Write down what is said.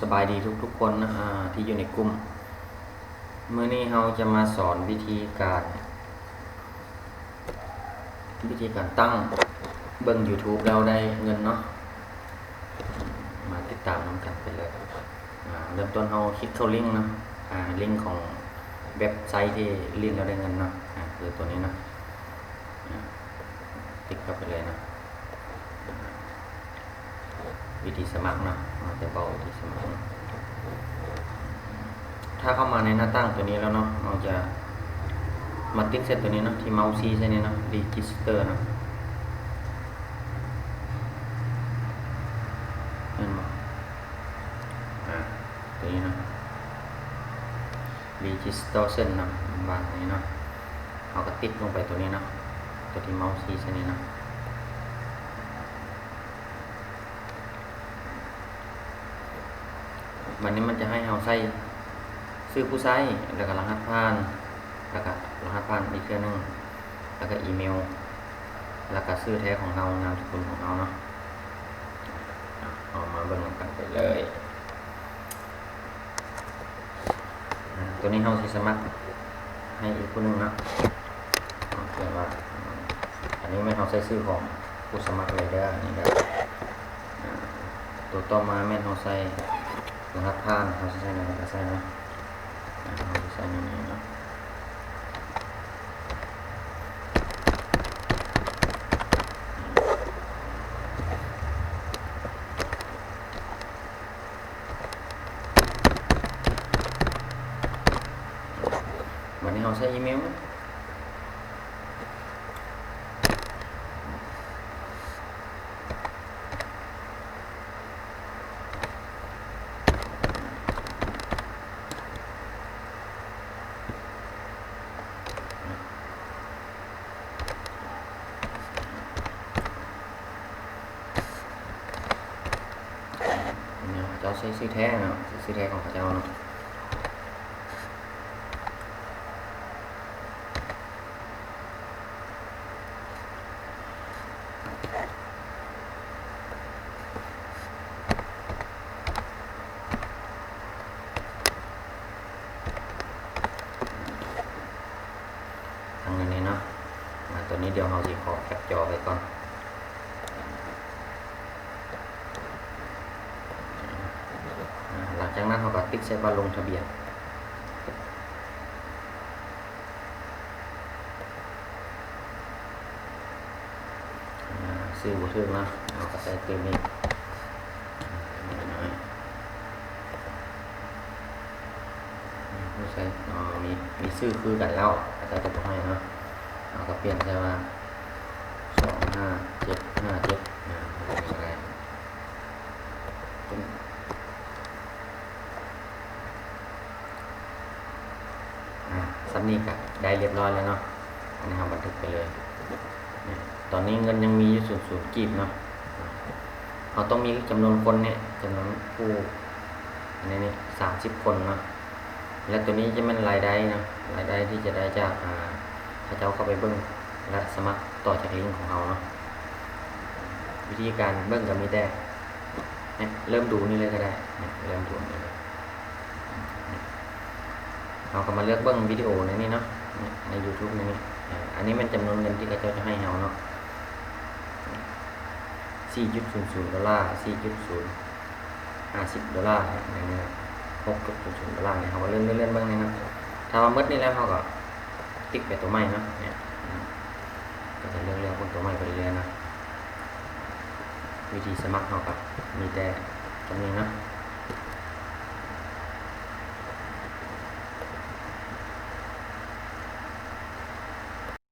สบายดีทุกๆคนนะอ่าที่อยู่ในกลุ่มเมื่อนี้เราจะมาสอนวิธีการ วิธีการตั้งเบิ่ง YouTube แล้วได้เงินเนาะมาติดตามน้ำกันไปเลยเริ่มต้นเราคลิกเข้าลิงก์เนาะลิงก์ของเว็บไซต์ที่ลิงก์แล้วได้เงินเนาะคือตัวนี้เนาะคลิกเข้าไปเลยนะ วิธีสมัครนะมาจะบอกวิธีสมัครนะถ้าเข้ามาในหน้าตั้งตัวนี้แล้วเนาะเราจะมาติ๊กเซตตัวนี้เนาะที่เมาส์ซีใช่ไหมเนาะ register เนาะเห็นไหมอ่าตัวนี้เนาะ register เส้นเนาะบางนี้เนาะเราก็ติ๊กลงไปตัวนี้เนาะตัวที่เมาส์ซีใช่ไหมเนาะ วันนี้มันจะให้เราใส่ซื้อผู้ใช้แล้วก็รหัสผ่าน แล้วก็รหัสผ่านอีกเครื่องนึงแล้วก็อีเมล แล้วก็ชื่อแท้ของเรานามสกุลของเราเนาะอะเอามาเบิ่งกันไปเลยตัวนี้เราสิสมัครให้อีกคนหนึงเนาะเอาเขียนว่าอันนี้ไม่เราใส่ชื่อของผู้สมัครเลยเด้อนี่เด้ออ่าตัวต่อมาแม่นเราใส่ นะครับภาพนะครับใช่ไหมใช่ไหมใช่ไหมเนาะวันนี้เราใช้อีเมล จ้าใช้ชื่อแท้เนาะชื่อแท้ของเขาเจ้าเนาะทางนี้เนาะตัวนี้เดี๋ยวเราจะขอแคปจอไปก่อน อ่าหลัง จากนั้นเราก็ติ๊กใช้ว่าลงทะเบียนซื้อบุทึกนะเราก็ใส่เติมนี้น้อยๆผู้ใช้อ๋อมีมีซื้อคือกันแล้วอาจารย์จะบอกให้เนาะเราก็เปลี่ยนใช่ว่าสองห้าเจ็ดห้าเจ็ดอ่าเป็นอะไรเป็น อ่า ซับนี้ก็ได้เรียบร้อยแล้วเนาะอันนี้เราบันทึกไปเลย ตอนนี้เงินยังมีอยู่ศูนย์ศูนย์กีบเนาะเราต้องมีจำนวนคนเนี่ยจำนวนผู้อันนี้สามสิบคนเนาะและตัวนี้จะเป็นรายได้นะรายได้ที่จะได้จากพระเจ้าเข้าไปเบิ้งและสมัครต่อจากลิงก์ของเราเนาะวิธีการเบิ้งก็มีแต่เริ่มดูนี่เลยก็ได้ เริ่มดูนี่เลย เราก็มาเลือกเบิ้งวิดีโอในนี้เนาะเนี่ยใน YouTube ในนี้อันนี้มันจำนวนเงินที่เขาจะให้เราเนาะ4.00ดอลลาร์4.0 50ดอลลาร์อย่างเงี้ย6.00ดอลลาร์เนี่ยเขาก็เลื่อนเลื่อนเลื่อนบ้างนี่เนาะถ้าว่าหมดนี่แล้วเขาก็ติ๊กไปตัวใหม่เนาะเนี่ยก็จะเลื่อนเลื่อนบนตัวใหม่ไปเรื่อยๆนะวิธีสมัครเขาก็มีแต่ตรงนี้เนาะ